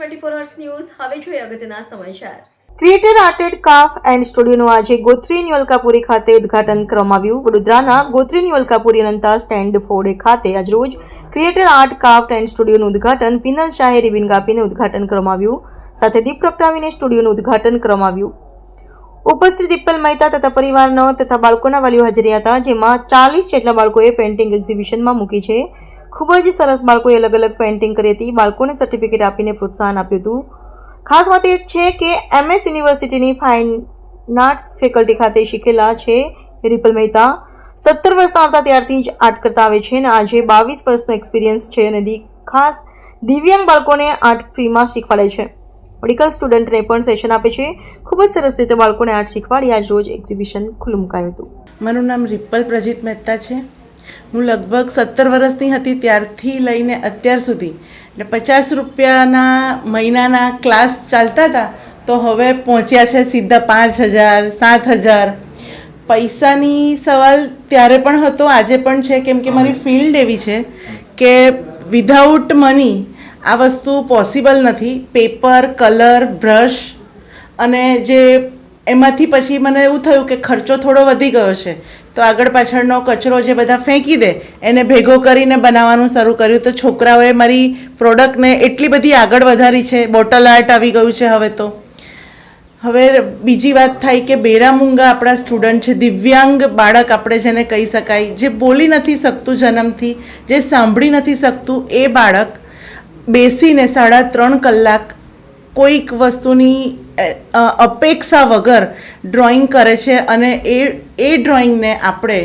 Twenty four hours news હવે જોઈએ અગત્યના સમાચાર. ક્રિએટર આર્ટેડ કાફ એન્ડ સ્ટુડિયોનું આજે ગોત્રીની અલકાપુરી ખાતે ઉદઘાટન કરવામાં આવ્યું. વડોદરાના ગોત્રીની અલકાપુરી અનંતા સ્ટેન્ડ ફોર્ડે ખાતે આજરોજ ક્રિએટર આર્ટ કાફ્ટ એન્ડ સ્ટુડિયોનું ઉદઘાટન પિનલ શાહે રિબિન કાપીને ઉદઘાટન કરવામાં આવ્યું. સાથે દીપ પ્રગટાવીને સ્ટુડિયોનું ઉદઘાટન કરવામાં આવ્યું. ઉપસ્થિત રિપ્પલ મહેતા તથા પરિવારનો તથા બાળકોના વાલીઓ હાજરી હતા, જેમાં ચાલીસ જેટલા બાળકોએ પેઇન્ટિંગ એક્ઝિબિશનમાં મૂકી છે. ખૂબ જ સરસ બાળકોએ અલગ અલગ પેઇન્ટિંગ કરી હતી. બાળકોને સર્ટિફિકેટ આપીને પ્રોત્સાહન આપ્યું હતું. ખાસ વાત એ છે કે એમએસ યુનિવર્સિટીની ફાઇન આર્ટ્સ ફેકલ્ટી ખાતે શીખેલા છે રિપલ મહેતા. સત્તર વર્ષના આવતા ત્યારથી જ આર્ટ કરતા આવે છે અને આજે બાવીસ વર્ષનો એક્સપિરિયન્સ છે અને ખાસ દિવ્યાંગ બાળકોને આર્ટ ફ્રીમાં શીખવાડે છે. મેડિકલ સ્ટુડન્ટને પણ સેશન આપે છે. ખૂબ જ સરસ રીતે બાળકોને આર્ટ શીખવાડી આજ રોજ એક્ઝિબિશન ખુલ્લું મુકાયું હતું. મારું નામ રિપલ પ્રજીત મહેતા છે. હું લગભગ સત્તર વર્ષની હતી ત્યારથી લઈને અત્યાર સુધી. એટલે પચાસ રૂપિયાના મહિનાના ક્લાસ ચાલતા હતા, તો હવે પહોંચ્યા છે સીધા પાંચ હજાર, સાત હજાર. પૈસાની સવાલ ત્યારે પણ હતો, આજે પણ છે, કેમ કે મારી ફિલ્ડ એવી છે કે વિધાઉટ મની આ વસ્તુ પોસિબલ નથી. પેપર, કલર બ્રશ અને જે એમાંથી પછી મને એવું થયું કે ખર્ચો થોડો વધી ગયો છે. તો આગળ પાછળનો કચરો જે બધા ફેંકી દે, એને ભેગો કરીને બનાવવાનું શરૂ કર્યું. તો છોકરાઓએ મારી પ્રોડક્ટને એટલી બધી આગળ વધારી છે. બોટલ આર્ટ આવી ગયું છે હવે તો. હવે બીજી વાત થાય કે બેરામુંગા આપણા સ્ટુડન્ટ છે. દિવ્યાંગ બાળક આપણે જેને કહી શકાય, જે બોલી નથી શકતું જન્મથી, જે સાંભળી નથી શકતું, એ બાળક બેસીને સાડા ત્રણ કલાક કોઈક વસ્તુની અપેક્ષા વગર ડ્રોઈંગ કરે છે અને એ એ ડ્રોઈંગને આપણે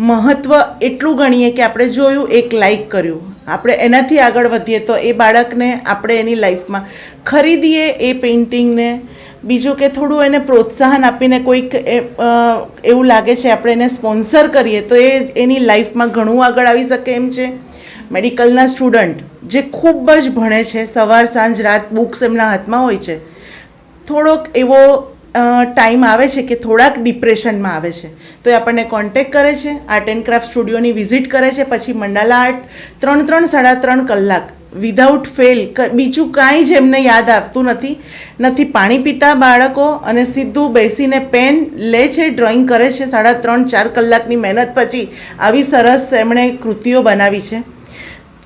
મહત્ત્વ એટલું ગણીએ કે આપણે જોયું, એક લાઈક કર્યું. આપણે એનાથી આગળ વધીએ તો એ બાળકને આપણે એની લાઈફમાં ખરીદીએ, એ પેઇન્ટિંગને બીજું કે થોડું એને પ્રોત્સાહન આપીને કોઈક એવું લાગે છે આપણે એને સ્પોન્સર કરીએ તો એ, એની લાઈફમાં ઘણું આગળ આવી શકે એમ છે? મેડિકલના સ્ટુડન્ટ, જે ખૂબ જ ભણે છે, સવાર, સાંજ, રાત, બુક્સ એમના હાથમાં હોય છે. થોડોક એવો ટાઈમ આવે છે કે થોડાક ડિપ્રેશનમાં આવે છે. તો એ આપણને કોન્ટેક કરે છે, આર્ટ એન્ડ ક્રાફ્ટ સ્ટુડિયોની વિઝિટ કરે છે, પછી મંડાલા આર્ટ, ત્રણ ત્રણ, સાડા ત્રણ કલાક, વિધાઉટ ફેલ બીજું કાંઈ જ એમને યાદ આપતું નથી. નથી પાણી પીતા બાળકો અને સીધું બેસીને પેન લે છે, ડ્રોઈંગ કરે છે, સાડા ત્રણ, ચાર કલાકની મહેનત પછી આવી સરસ એમણે કૃતિઓ બનાવી છે.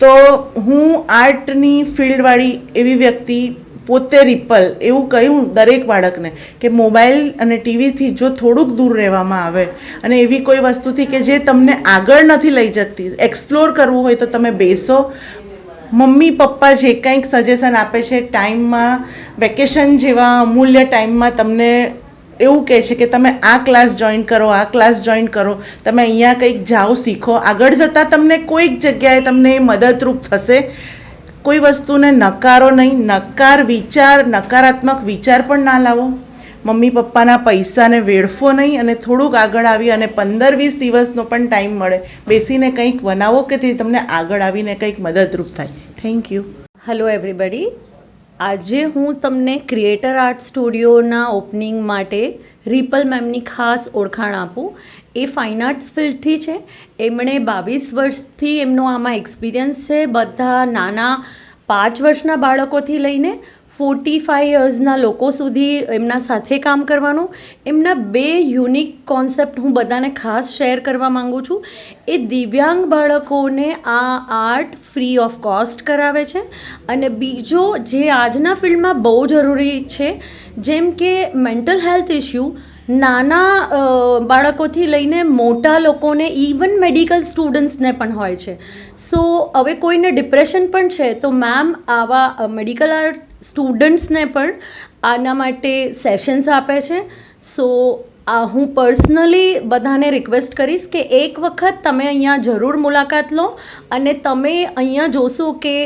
તો હું આર્ટની ફિલ્ડવાળી એવી વ્યક્તિ, પોતે રિપલ, એવું કહ્યું દરેક બાળકને કે મોબાઈલ અને ટીવીથી જો થોડુંક દૂર રહેવામાં આવે અને એવી કોઈ વસ્તુથી કે જે તમને આગળ નથી લઈ જતી એક્સપ્લોર કરવું હોય તો તમે બેસો. મમ્મી, પપ્પા જે કંઈક સજેશન આપે છે ટાઈમમાં વેકેશન જેવા અમૂલ્ય ટાઈમમાં તમને એવું કહે છે કે તમે આ ક્લાસ જોઈન કરો, આ ક્લાસ જોઈન કરો, તમે અહીંયા કંઈક જાઓ, શીખો, આગળ જતાં તમને કોઈક જગ્યાએ તમને એ મદદરૂપ થશે. કોઈ વસ્તુને નકારો નહીં, નકાર વિચાર, નકારાત્મક વિચાર પણ ના લાવો. મમ્મી પપ્પાના પૈસાને વેડફો નહીં અને થોડુંક આગળ આવી અને પંદર વીસ દિવસનો પણ ટાઈમ મળે. બેસીને કંઈક બનાવો કે તે તમને આગળ આવીને કંઈક મદદરૂપ થાય. થેન્ક યુ હેલો એવરીબડી આજે હું તમને ક્રિએટર આર્ટ સ્ટુડિયોના ઓપનિંગ માટે રિપલ મેમની ખાસ ઓળખાણ આપું. એ ફાઇન આર્ટ્સ ફિલ્ડથી છે. એમણે બાવીસ વર્ષથી એમનો આમાં એક્સપિરિયન્સ છે. બધા નાના પાંચ વર્ષના બાળકોથી લઈને ફોર્ટી ફાઇવ યર્સના લોકો સુધી એમના સાથે કામ કરવાનું. એમના બે યુનિક કોન્સેપ્ટ હું બધાને ખાસ શેર કરવા માગું છું. એ દિવ્યાંગ બાળકોને આ આર્ટ ફ્રી ઓફ કોસ્ટ કરાવે છે અને બીજો જે આજના ફિલ્ડમાં બહુ જરૂરી છે, જેમ કે મેન્ટલ હેલ્થ ઇશ્યુ નાના બાળકોથી લઈને મોટા લોકોને ઇવન મેડિકલ સ્ટુડન્ટ્સને પણ હોય છે. સો હવે કોઈને ડિપ્રેશન પણ છે, તો મેમ આવા મેડિકલ આર્ટ સ્ટુડન્ટ્સને પણ આના માટે સેશન્સ આપે છે. સો આ હું પર્સનલી બધાને રિક્વેસ્ટ કરીશ કે એક વખત તમે અહીંયા જરૂર મુલાકાત લો અને તમે અહીંયા જોશો કે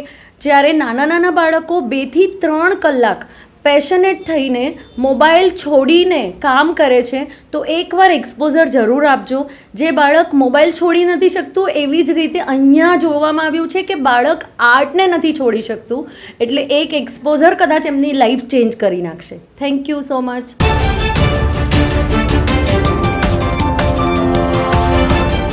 જ્યારે નાના નાના બાળકો બેથી ત્રણ કલાક પેશનેટ થઈને મોબાઈલ છોડીને કામ કરે છે, તો એકવાર એક્સપોઝર જરૂર આપજો. જે બાળક મોબાઈલ છોડી નથી શકતું, એવી જ રીતે અહીંયા જોવામાં આવ્યું છે કે બાળક આર્ટને નથી છોડી શકતું, એટલે એક એક્સપોઝર કદાચ એમની લાઈફ ચેન્જ કરી નાખશે. Thank you so much